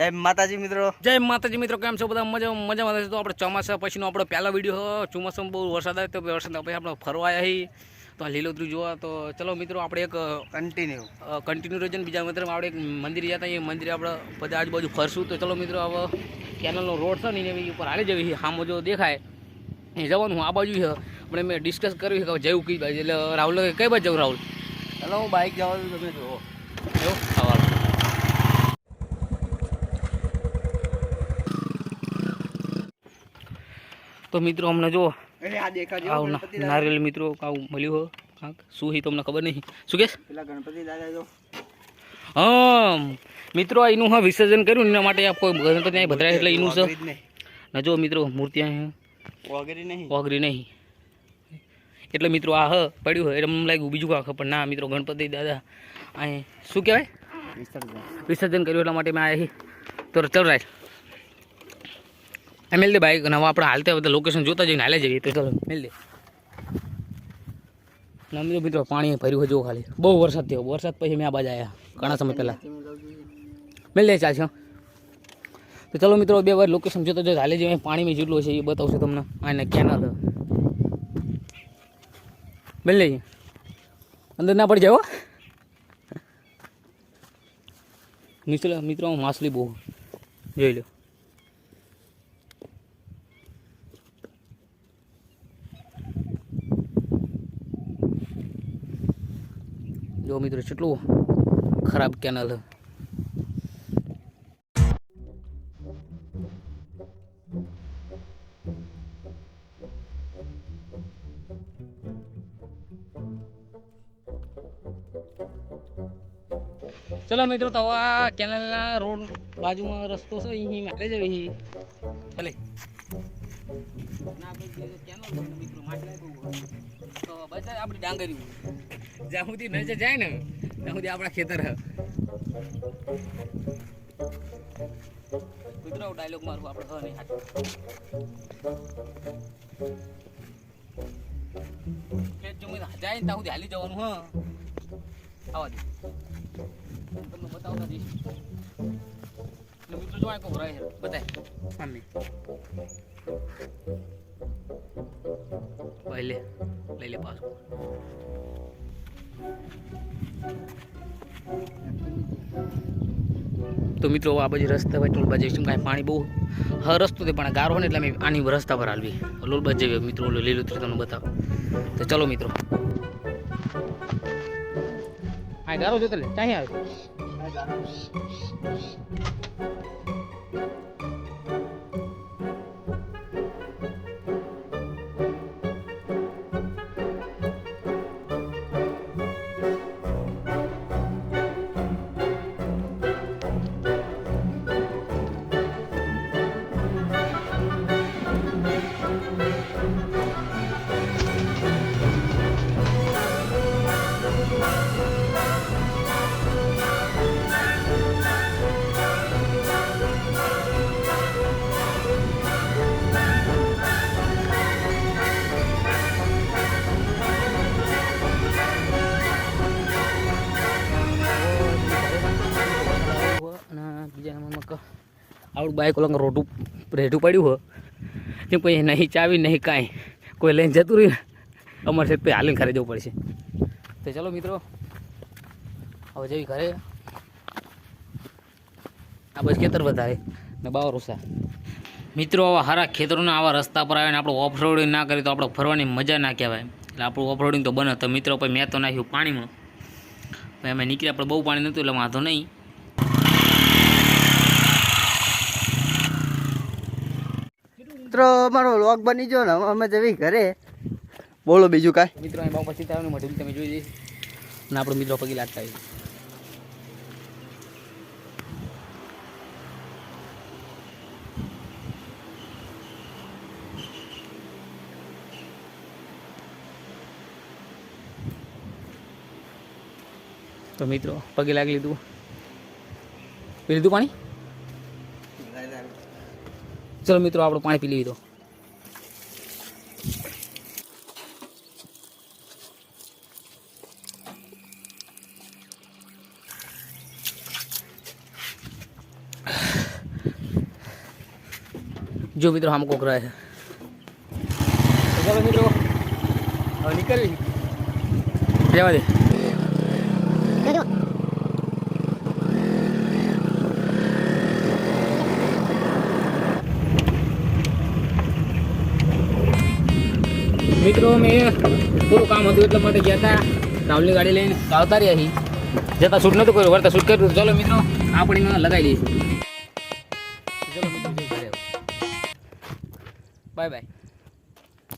જય માતાજી મિત્રો. જય માતાજી મિત્રો કેમ છો બધા? મજા મજામાં છે તો આપણે ચોમાસા પછીનો આપણો પહેલો વીડિયો ચોમાસામાં બહુ વરસાદ આવે તો વરસાદ પછી આપણે ફરવા છીએ તો આ લીલોતરી જોવા. તો ચલો મિત્રો આપણે એક કન્ટિન્યુ કન્ટિન્યુ રહીને બીજા મિત્રમાં આપણે એક મંદિર જતા એ મંદિરે આપણે બધા આજુબાજુ ફરશું. તો ચલો મિત્રો હવે કેનલનો રોડ છે ને એની ઉપર હાલી જવી સામો જો દેખાય એ જવાનું આ બાજુ છે આપણે મેં ડિસ્કસ કર્યું કે જવું કઈ બાજુ. એટલે રાહુલ કઈ બાજુ જવું રાહુલ? ચાલો હું બાઇક જવાનું તમે જુઓ. એવું આવા તો મિત્રો અમને જો આવું નારિયેલ મિત્રો આવું મળ્યું હો? કાંક? શું હી તમને ખબર નહીં? શું કેસ? ગણપતિ દાદા જો હા મિત્રો એનું હા વિસર્જન કર્યું એના માટે આ કોઈ ગણપતિ અહીં ભદ્રાય એટલે એનું છે. ને જો મિત્રો મૂર્તિ અહીં નહીં. ઓગરી નહીં. એટલે મિત્રો આ હ પડ્યું હોય એટલે મને લાગ્યું બીજું કાંખ પણ ના મિત્રો ગણપતિ દાદા અહીં શું કહેવાય? વિસર્જન. કર્યું એટલા માટે મેં આ તો ચલ રાઈટ આ મેલ દે બાઈક અને આપણે હાલતા બધા લોકેશન જોતા જઈને હાલે જઈએ તો ચલો, મેલ દે. નમજો મિત્રો, પાણી ભર્યું જો ખાલી. બહુ વરસાદ થયો. વરસાદ પછી મેં આ બાજુ આવ્યા ઘણા સમય પહેલાં. મેલ દે ચાલશે. તો ચલો મિત્રો, બે વાર લોકેશન જોતા જોતા હાલે જઈએ. પાણીમાં જેટલું છે એ બતાવશે તમને. આને કેનાલ મેલ લઈએ અંદર ના પડી જાય મિત્રો મિત્રો, માછલી બહુ. જોઈ લો. જો મિત્રો કેટલું ખરાબ કેનલ છે. ચલો મિત્રો તો હવે આ કેનલના રોડ બાજુમાં રસ્તો છે અહીં મારે જ અહીં ભલે ના ભાઈ જે કેનલ છે ને મિત્રો માટલા બહુ હોય. તો બધા આપણી ડાંગરી જ્યાં સુધી નજર જાય ને સુધી આપણા ખેતર હે મિત્રો ડાયલોગ મારું આપણે નહીં જાય ત્યાં સુધી હાલી જવાનું હા આવા દે તમને બતાવતા જઈશ એટલે કોક રહે લે લઈ લે પાછું. તો મિત્રો આ બાજુ રસ્તા હોય ટોલ બાજુ શું કાંઈ પાણી બહુ હા રસ્તો તે પણ ગારો ને એટલે અમે આની રસ્તા પર હાલવી. લોલ બાજુ જઈએ. મિત્રો ઓલો લીલોતરી તમને બતાવો. તો ચલો મિત્રો. હા ગારો જોતો લે ચાહી આવે. આવડું બાઇક ઓલા રોટું રેઢું પડ્યું હોય તે પછી નહીં ચાવી, નહીં કાંઈ. કોઈ લઈને જતું રહ્યું. અમારે છે પછી હાલીને ઘરે જવું પડશે. તો ચલો મિત્રો, હવે જવી ઘરે. આ બસ ખેતર વધારે ને બાવર રૂસા મિત્રો, આવા સારા ખેતરોના આવા રસ્તા પર આવે ને આપણે ઓફ રોડિંગ ના કરીએ તો આપણે ફરવાની મજા ના કહેવાય. એટલે આપણું ઓફ રોડિંગ તો બને. તો મિત્રો, પછી મેં તો નાખ્યું પાણીમાં. અમે નીકળ્યા આપણે બહુ પાણી નહોતું, એટલે વાંધો નહીં. મિત્રો, અમારો વ્લોગ બની ગયો ને, અમે જવી ઘરે. બોલો બીજું કાંઈ. મિત્રો અહીં બાપા સીતારામની મઢી તમે જોઈ જઈશ અને આપણો મિત્રો પગી લાગતા હોય. તો મિત્રો, પગે લાગી લીધું. પી લીધું પાણી? ચલો મિત્રો આપણે પાણી પી લીધું. જો મિત્રો આમ કોક રહે છે. તો ચાલો મિત્રો નીકળી જવા દે મિત્રો, મેં થોડું કામ હતું એટલા માટે ગયા હતા રાહુલની ગાડી લઈને આવતા રહ્યા છીએ. જતા શૂટ નહોતું કર્યું, વળતા શૂટ કર્યું ચલો મિત્રો આપણે લગાવી દઈશું. ચલો બાય બાય